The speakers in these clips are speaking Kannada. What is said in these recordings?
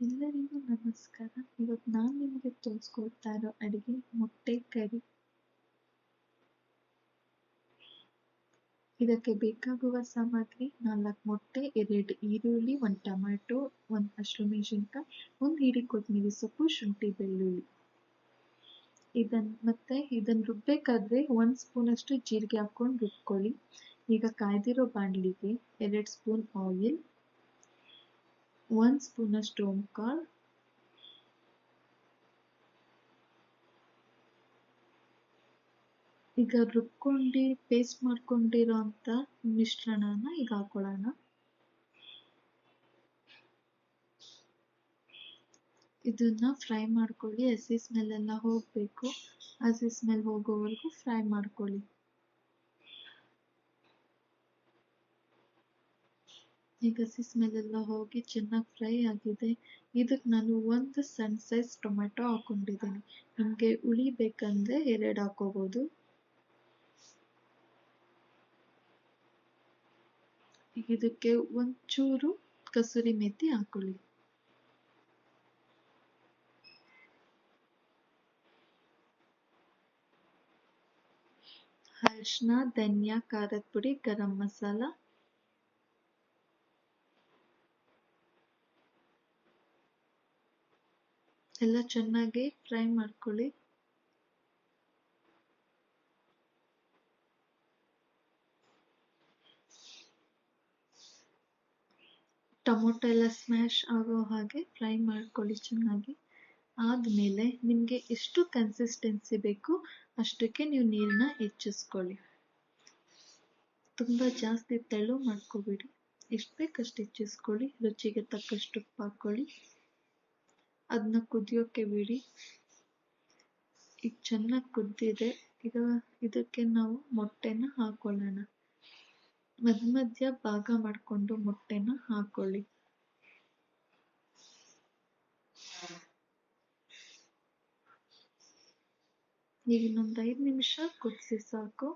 ಎಲ್ಲರಿಗೂ ನಮಸ್ಕಾರ. ಇವತ್ತು ನಾನು ನಿಮಗೆ ತೋರಿಸ್ಕೊಡ್ತಾ ಇರೋ ಅಡುಗೆ ಮೊಟ್ಟೆ ಕರಿ ಇದಕ್ಕೆ ಬೇಕಾಗುವ ಸಾಮಗ್ರಿ ನಾಲ್ಕು ಮೊಟ್ಟೆ, ಎರಡು ಈರುಳ್ಳಿ, ಒಂದು ಟೊಮ್ಯಾಟೊ ಒಂದು ಹಸಿಮೆಣಸಿನ್ಕಾಯಿ ಒಂದು ಹಿಡಿ ಕೊತ್ತಂಬರಿ ಸೊಪ್ಪು, ಶುಂಠಿ ಬೆಳ್ಳುಳ್ಳಿ. ಇದನ್ ಮತ್ತೆ ಇದನ್ನ ರುಬ್ಬೇಕಾದ್ರೆ ಒಂದು ಸ್ಪೂನ್ ಅಷ್ಟು ಜೀರಿಗೆ ಹಾಕೊಂಡು ರುಬ್ಕೊಳ್ಳಿ. ಈಗ ಕಾಯ್ದಿರೋ ಬಾಣಲಿಗೆ ಎರಡು ಸ್ಪೂನ್ ಆಯಿಲ್ ಒಂದು ಸ್ಟೋಮ್ ಓಂಕಾಳು ಈಗ ರುಬ್ಕೊಂಡು ಪೇಸ್ಟ್ ಮಾಡ್ಕೊಂಡಿರೋ ಅಂಥ ಮಿಶ್ರಣನ ಈಗ ಹಾಕೊಳ್ಳೋಣ. ಇದನ್ನ ಫ್ರೈ ಮಾಡ್ಕೊಳ್ಳಿ. ಹಸಿ ಸ್ಮೆಲ್ ಎಲ್ಲ ಹೋಗಬೇಕು. ಹಸಿ ಸ್ಮೆಲ್ ಹೋಗೋವರೆಗೂ ಫ್ರೈ ಮಾಡ್ಕೊಳ್ಳಿ. ಈಗ ಹಸಿ ಸ್ಮೆಲ್ಲೆಲ್ಲ ಹೋಗಿ ಚೆನ್ನಾಗಿ ಫ್ರೈ ಆಗಿದೆ. ಇದಕ್ಕೆ ನಾನು ಒಂದು ಸಣ್ಣ ಸೈಜ್ ಟೊಮೆಟೊ ಹಾಕೊಂಡಿದ್ದೀನಿ ನಿಮಗೆ ಹುಳಿ ಬೇಕಂದ್ರೆ ಎರಡು ಹಾಕೋಬೋದು ಇದಕ್ಕೆ ಒಂಚೂರು ಕಸೂರಿ ಮೆಥಿ ಹಾಕೊಳ್ಳಿ ಅರಿಶಿನ ಧನಿಯಾ, ಖಾರದ ಪುಡಿ, ಗರಂ ಮಸಾಲ ಎಲ್ಲ ಚೆನ್ನಾಗಿ ಫ್ರೈ ಮಾಡ್ಕೊಳ್ಳಿ. ಟೊಮೊಟೊ ಎಲ್ಲ ಸ್ಮ್ಯಾಶ್ ಆಗೋ ಹಾಗೆ ಫ್ರೈ ಮಾಡ್ಕೊಳ್ಳಿ ಚೆನ್ನಾಗಿ. ಆದಮೇಲೆ ನಿಮಗೆ ಎಷ್ಟು ಕನ್ಸಿಸ್ಟೆನ್ಸಿ ಬೇಕು ಅಷ್ಟಕ್ಕೆ ನೀವು ನೀರನ್ನ ಹೆಚ್ಚಿಸ್ಕೊಳ್ಳಿ. ತುಂಬ ಜಾಸ್ತಿ ತೆಳು ಮಾಡ್ಕೋಬೇಡಿ. ಎಷ್ಟು ಬೇಕಷ್ಟು ಹೆಚ್ಚಿಸ್ಕೊಳ್ಳಿ. ರುಚಿಗೆ ತಕ್ಕಷ್ಟು ಉಪ್ಪು ಹಾಕ್ಕೊಳ್ಳಿ. ಅದನ್ನ ಕುದಿಯೋಕೆ ಬಿಡಿ. ಈಗ ಚೆನ್ನಾಗಿ ಕುದ್ದಿದೆ. ಈಗ ಇದಕ್ಕೆ ನಾವು ಮೊಟ್ಟೆನ ಹಾಕೊಳ್ಳೋಣ. ಮಧ್ಯ ಮಧ್ಯ ಭಾಗ ಮಾಡಿಕೊಂಡು ಮೊಟ್ಟೆನ ಹಾಕೊಳ್ಳಿ. ಈಗ ಇನ್ನೊಂದು ಐದು ನಿಮಿಷ ಕುದಿಸಿ ಸಾಕು.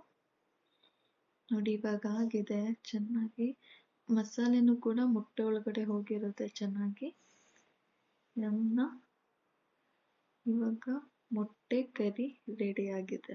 ನೋಡಿ, ಇವಾಗ ಆಗಿದೆ. ಚೆನ್ನಾಗಿ ಮಸಾಲೆನೂ ಕೂಡ ಮೊಟ್ಟೆ ಒಳಗಡೆ ಹೋಗಿರುತ್ತೆ ಚೆನ್ನಾಗಿ. ನಮ್ಮ ಇವಾಗ ಮೊಟ್ಟೆ ಕರಿ ರೆಡಿ ಆಗಿದೆ.